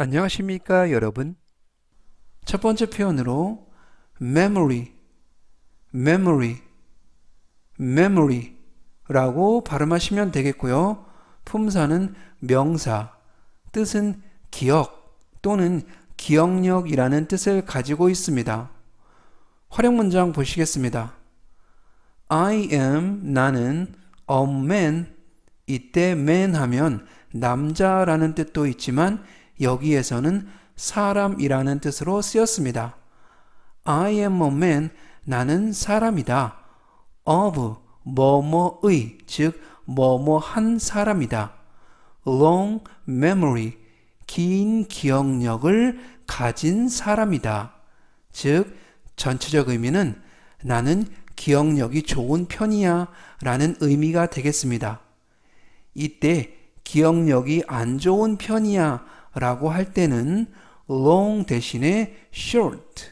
안녕하십니까 여러분? 첫 번째 표현으로 memory memory memory 라고 발음하시면 되겠고요. 품사는 명사 뜻은 기억 또는 기억력이라는 뜻을 가지고 있습니다. 활용 문장 보시겠습니다. I am 나는 a man 이때 man 하면 남자라는 뜻도 있지만 여기에서는 사람이라는 뜻으로 쓰였습니다. I am a man 나는 사람이다. of 뭐뭐의 즉 뭐뭐한 사람이다. long memory 긴 기억력을 가진 사람이다. 즉 전체적 의미는 나는 기억력이 좋은 편이야 라는 의미가 되겠습니다. 이때 기억력이 안 좋은 편이야 라고 할 때는 long 대신에 short,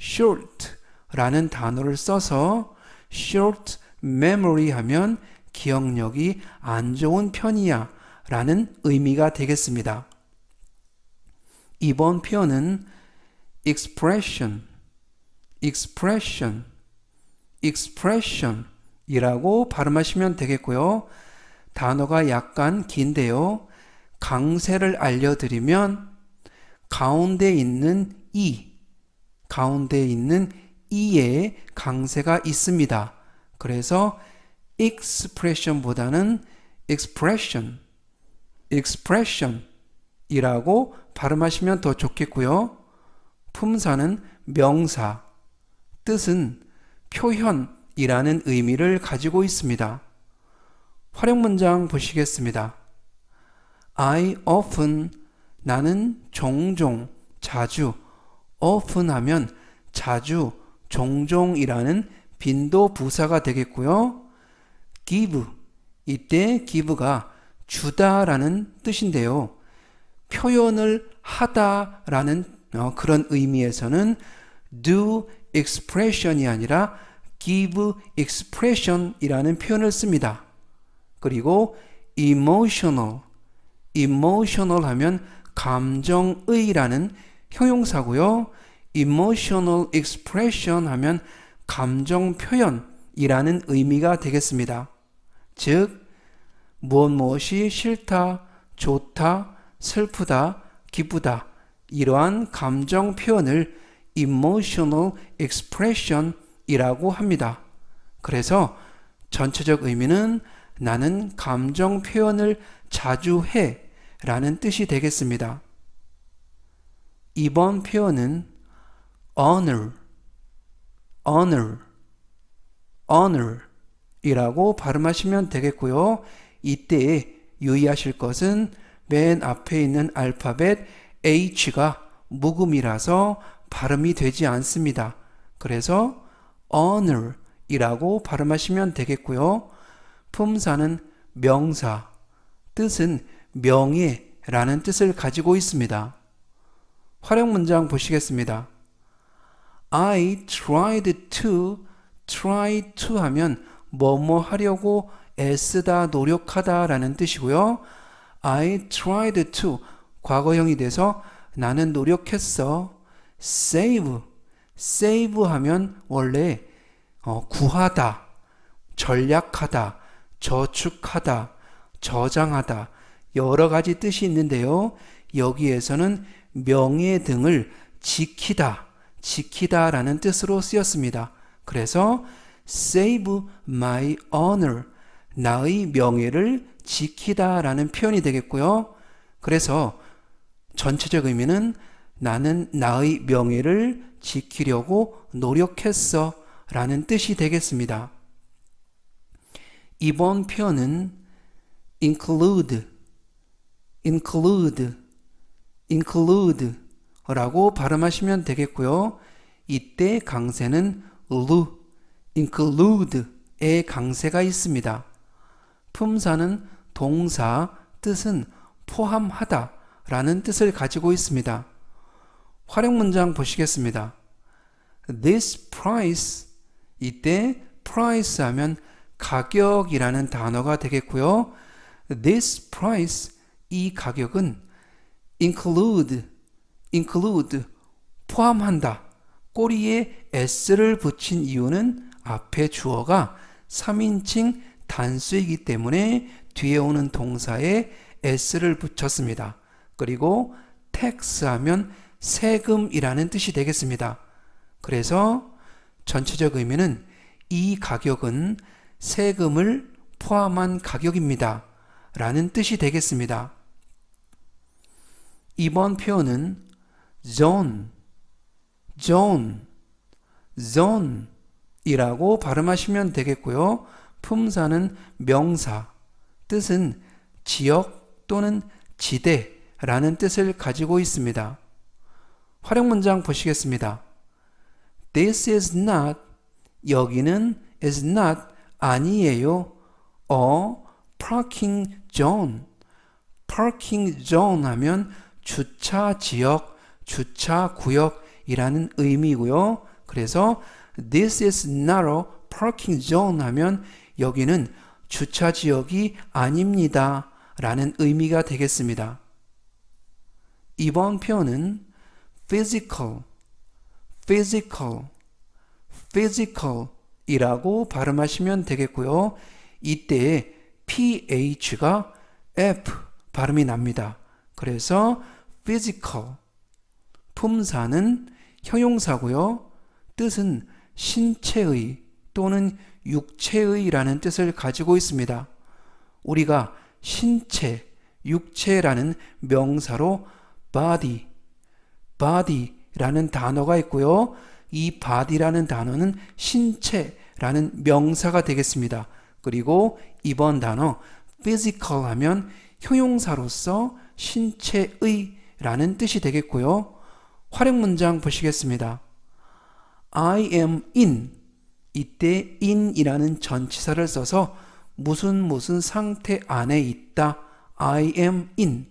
short 라는 단어를 써서 short memory 하면 기억력이 안 좋은 편이야 라는 의미가 되겠습니다. 이번 표현은 expression, expression, expression 이라고 발음하시면 되겠고요. 단어가 약간 긴데요. 강세를 알려드리면 가운데 있는 이, 가운데 있는 이에 강세가 있습니다. 그래서 expression보다는 expression, expression 이라고 발음하시면 더 좋겠고요. 품사는 명사, 뜻은 표현이라는 의미를 가지고 있습니다. 활용 문장 보시겠습니다. I often 나는 종종 자주 often 하면 자주 종종이라는 빈도 부사가 되겠고요. give 이때 give가 주다라는 뜻인데요. 표현을 하다라는 어, 그런 의미에서는 do expression이 아니라 give expression이라는 표현을 씁니다. 그리고 emotional, emotional 하면 감정의라는 형용사고요. emotional expression 하면 감정 표현이라는 의미가 되겠습니다. 즉, 무엇 무엇이 싫다, 좋다, 슬프다, 기쁘다 이러한 감정 표현을 emotional expression 이라고 합니다. 그래서 전체적 의미는 나는 감정 표현을 자주 해 라는 뜻이 되겠습니다. 이번 표현은 honor, honor, honor 이라고 발음하시면 되겠고요. 이때 유의하실 것은 맨 앞에 있는 알파벳 H가 묵음이라서 발음이 되지 않습니다. 그래서 honor 이라고 발음하시면 되겠고요. 품사는 명사, 뜻은 명예라는 뜻을 가지고 있습니다. 활용 문장 보시겠습니다. I tried to, try to 하면 뭐뭐 하려고 애쓰다, 노력하다 라는 뜻이고요. I tried to, 과거형이 돼서 나는 노력했어. save, save 하면 원래 어, 구하다, 전략하다, 저축하다, 저장하다 여러 가지 뜻이 있는데요. 여기에서는 명예 등을 지키다, 지키다라는 뜻으로 쓰였습니다. 그래서 save my honor, 나의 명예를 지키다라는 표현이 되겠고요. 그래서 전체적 의미는 나는 나의 명예를 지키려고 노력했어 라는 뜻이 되겠습니다. 이번 표현은 include, include, include 라고 발음하시면 되겠고요. 이때 강세는 lu, include의 강세가 있습니다. 품사는 동사, 뜻은 포함하다 라는 뜻을 가지고 있습니다. 활용 문장 보시겠습니다. This price, 이때 price 하면 가격이라는 단어가 되겠고요. This price, 이 가격은 include, include, 포함한다. 꼬리에 s를 붙인 이유는 앞에 주어가 3인칭 단수이기 때문에 뒤에 오는 동사에 s를 붙였습니다. 그리고 tax 하면 세금이라는 뜻이 되겠습니다. 그래서 전체적 의미는 이 가격은 세금을 포함한 가격입니다. 라는 뜻이 되겠습니다. 이번 표현은 zone, zone, zone 이라고 발음하시면 되겠고요. 품사는 명사, 뜻은 지역 또는 지대라는 뜻을 가지고 있습니다. 활용 문장 보시겠습니다. This is not, 여기는 is not 아니에요. a parking zone. parking zone 하면 주차 지역, 주차 구역이라는 의미고요. 그래서 this is a parking zone 하면 여기는 주차 지역이 아닙니다. 라는 의미가 되겠습니다. 이번 표현은 physical, physical, physical 이라고 발음하시면 되겠고요. 이때 ph가 f 발음이 납니다. 그래서 physical 품사는 형용사고요. 뜻은 신체의 또는 육체의라는 뜻을 가지고 있습니다. 우리가 신체, 육체라는 명사로 body, body라는 단어가 있고요. 이 body라는 단어는 신체라는 명사가 되겠습니다. 그리고 이번 단어 physical 하면 형용사로서 신체의 라는 뜻이 되겠고요. 활용 문장 보시겠습니다. I am in 이때 in이라는 전치사를 써서 무슨 무슨 상태 안에 있다. I am in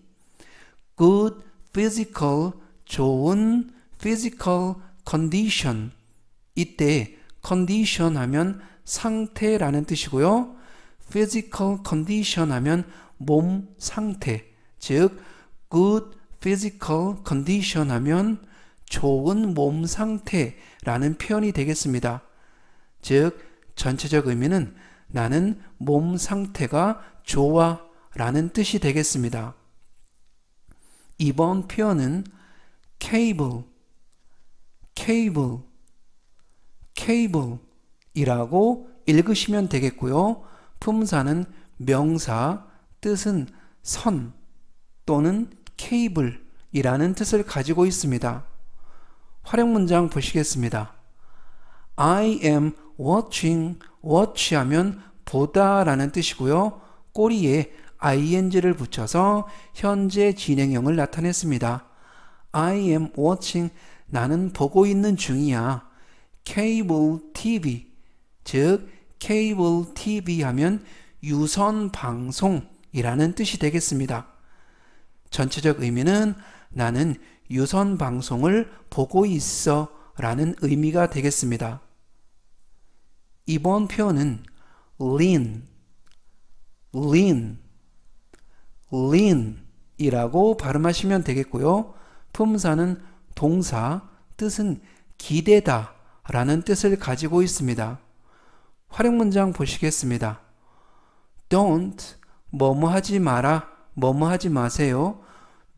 good physical 좋은 physical condition 이때 condition 하면 상태라는 뜻이고요. physical condition 하면 몸 상태 즉 good physical condition 하면 좋은 몸 상태라는 표현이 되겠습니다. 즉 전체적 의미는 나는 몸 상태가 좋아 라는 뜻이 되겠습니다. 이번 표현은 cable, cable 이 라고 읽으시면 되겠고요. 품사는 명사, 뜻은 선 또는 케이블 이라는 뜻을 가지고 있습니다. 활용 문장 보시겠습니다. I am watching, watch 하면 보다 라는 뜻이고요. 꼬리에 ing를 붙여서 현재 진행형을 나타냈습니다. I am watching, 나는 보고 있는 중이야. cable TV, 즉 cable TV 하면 유선 방송이라는 뜻이 되겠습니다. 전체적 의미는 나는 유선 방송을 보고 있어 라는 의미가 되겠습니다. 이번 표현은 lean, lean, lean 이라고 발음하시면 되겠고요. 품사는 동사, 뜻은 기대다 라는 뜻을 가지고 있습니다. 활용 문장 보시겠습니다. Don't, 뭐뭐 하지 마라, 뭐뭐 하지 마세요.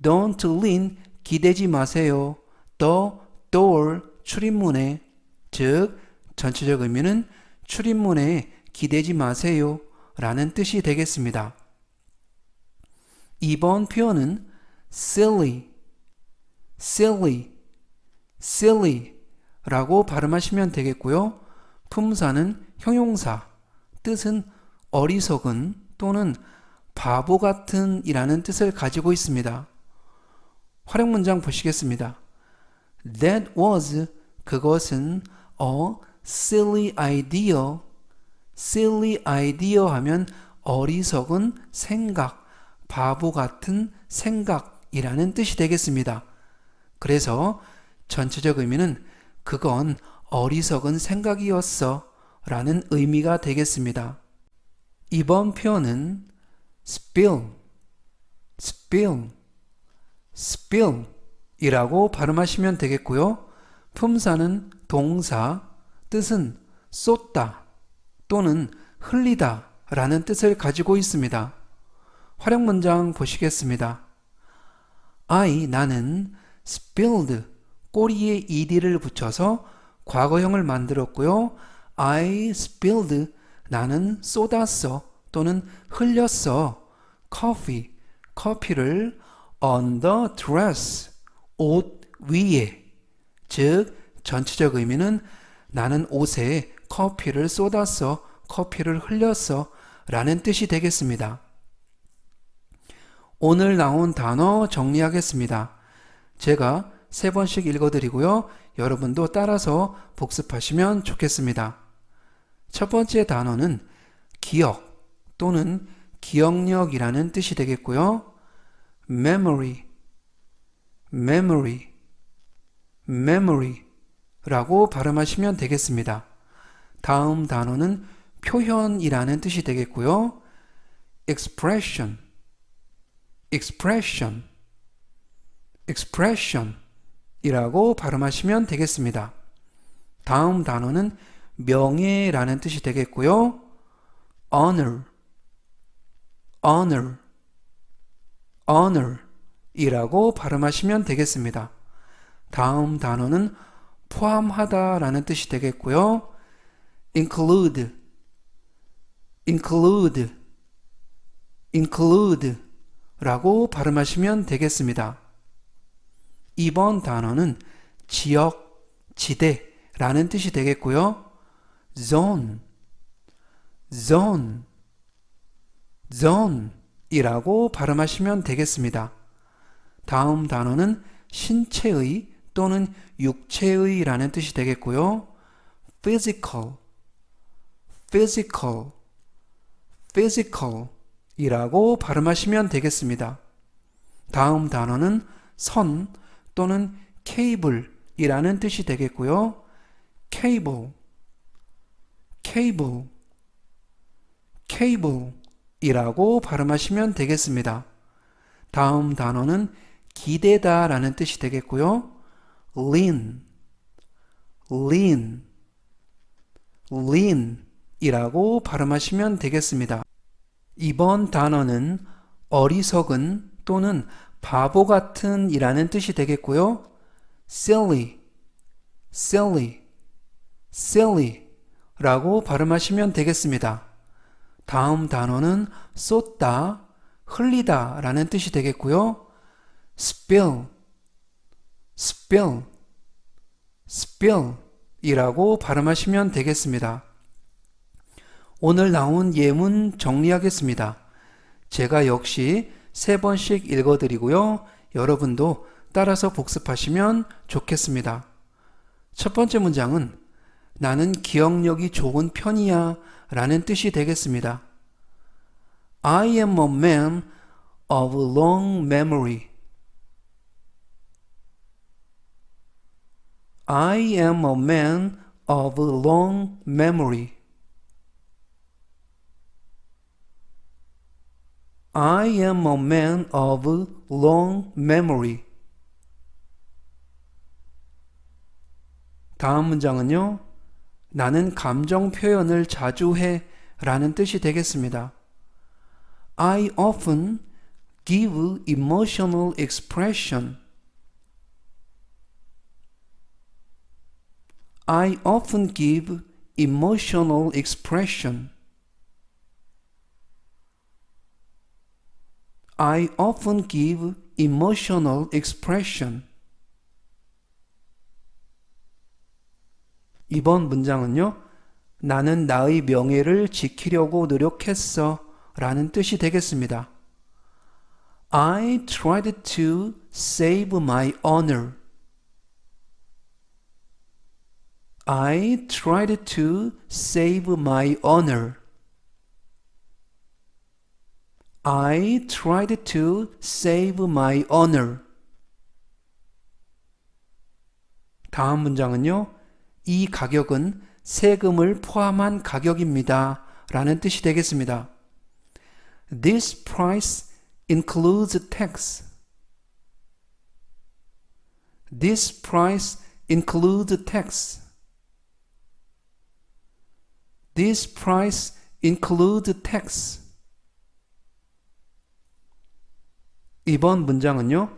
Don't lean, 기대지 마세요. The door, 출입문에, 즉, 전체적 의미는 출입문에 기대지 마세요. 라는 뜻이 되겠습니다. 이번 표현은 silly, silly, silly 라고 발음하시면 되겠고요. 품사는 형용사, 뜻은 어리석은 또는 바보 같은 이라는 뜻을 가지고 있습니다. 활용 문장 보시겠습니다. That was, 그것은 a silly idea. silly idea 하면 어리석은 생각, 바보 같은 생각이라는 뜻이 되겠습니다. 그래서 전체적 의미는 그건 어리석은 생각이었어 라는 의미가 되겠습니다. 이번 표현은 spill, spill, spill 이라고 발음하시면 되겠고요. 품사는 동사, 뜻은 쏟다 또는 흘리다 라는 뜻을 가지고 있습니다. 활용 문장 보시겠습니다. I, 나는 spilled, 꼬리에 ed를 붙여서 과거형을 만들었고요. I spilled, 나는 쏟았어 또는 흘렸어. coffee, 커피를 on the dress, 옷 위에. 즉, 전체적 의미는 나는 옷에 커피를 쏟았어, 커피를 흘렸어 라는 뜻이 되겠습니다. 오늘 나온 단어 정리하겠습니다. 제가 세 번씩 읽어드리고요. 여러분도 따라서 복습하시면 좋겠습니다. 첫 번째 단어는 기억 또는 기억력이라는 뜻이 되겠고요. memory, memory, memory 라고 발음하시면 되겠습니다. 다음 단어는 표현이라는 뜻이 되겠고요. expression, expression, expression 이라고 발음하시면 되겠습니다. 다음 단어는 명예라는 뜻이 되겠고요. honor, honor, honor 이라고 발음하시면 되겠습니다. 다음 단어는 포함하다 라는 뜻이 되겠고요. include, include, include 라고 발음하시면 되겠습니다. 이번 단어는 지역, 지대 라는 뜻이 되겠고요. Zone, zone, zone 이라고 발음하시면 되겠습니다. 다음 단어는 신체의 또는 육체의 라는 뜻이 되겠고요. physical, physical, physical 이라고 발음하시면 되겠습니다. 다음 단어는 선 또는 케이블 이라는 뜻이 되겠고요. Cable, cable, cable 이라고 발음하시면 되겠습니다. 다음 단어는 기대다 라는 뜻이 되겠고요. lean, lean, lean 이라고 발음하시면 되겠습니다. 이번 단어는 어리석은 또는 바보 같은 이라는 뜻이 되겠고요. silly, silly, silly 라고 발음하시면 되겠습니다. 다음 단어는 쏟다, 흘리다 라는 뜻이 되겠고요. spill, spill, spill 이라고 발음하시면 되겠습니다. 오늘 나온 예문 정리하겠습니다. 제가 역시 세 번씩 읽어드리고요. 여러분도 따라서 복습하시면 좋겠습니다. 첫 번째 문장은 나는 기억력이 좋은 편이야 라는 뜻이 되겠습니다. I am a man of long memory. I am a man of long memory. I am a man of long memory. 다음 문장은요. 나는 감정 표현을 자주 해 라는 뜻이 되겠습니다. I often give emotional expression. I often give emotional expression. I often give emotional expression. 이번 문장은요, 나는 나의 명예를 지키려고 노력했어 라는 뜻이 되겠습니다. I tried to save my honor. I tried to save my honor. I tried to save my honor. 다음 문장은요. 이 가격은 세금을 포함한 가격입니다. 라는 뜻이 되겠습니다. This price includes tax. This price includes tax. This price includes tax. 이번 문장은요,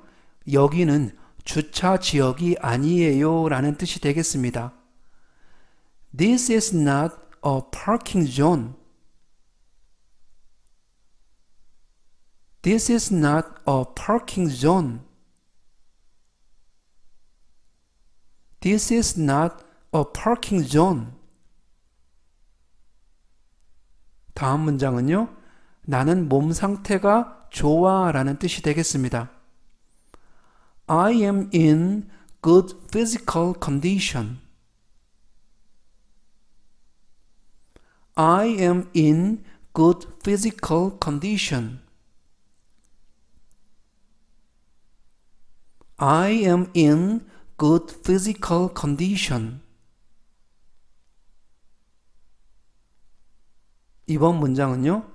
여기는 주차 지역이 아니에요 라는 뜻이 되겠습니다. This is not a parking zone. This is not a parking zone. This is not a parking zone. 다음 문장은요. 나는 몸 상태가 좋아 라는 뜻이 되겠습니다. I am in good physical condition. I am in good physical condition. I am in good physical condition. 이번 문장은요.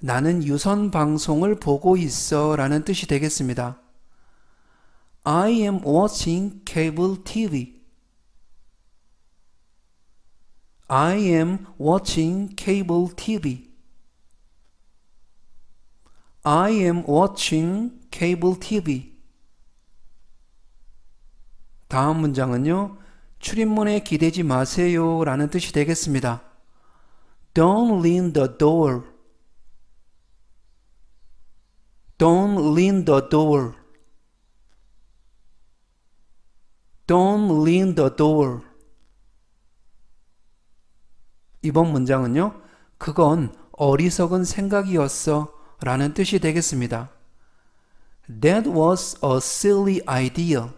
나는 유선 방송을 보고 있어 라는 뜻이 되겠습니다. I am watching cable TV. I am watching cable TV. I am watching cable TV. 다음 문장은요. 출입문에 기대지 마세요 라는 뜻이 되겠습니다. Don't lean the door. Don't lean the door. Don't lean the door. 이번 문장은요. 그건 어리석은 생각이었어 라는 뜻이 되겠습니다. That was a silly idea.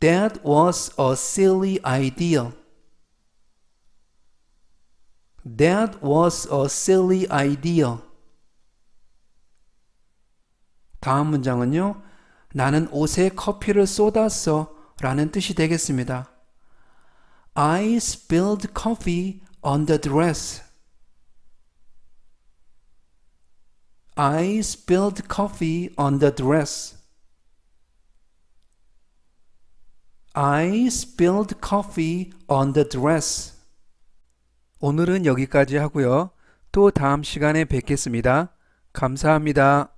That was a silly idea. That was a silly idea. 다음 문장은요. 나는 옷에 커피를 쏟았어 라는 뜻이 되겠습니다. I spilled coffee on the dress. I spilled coffee on the dress. I spilled coffee on the dress. 오늘은 여기까지 하고요. 또 다음 시간에 뵙겠습니다. 감사합니다.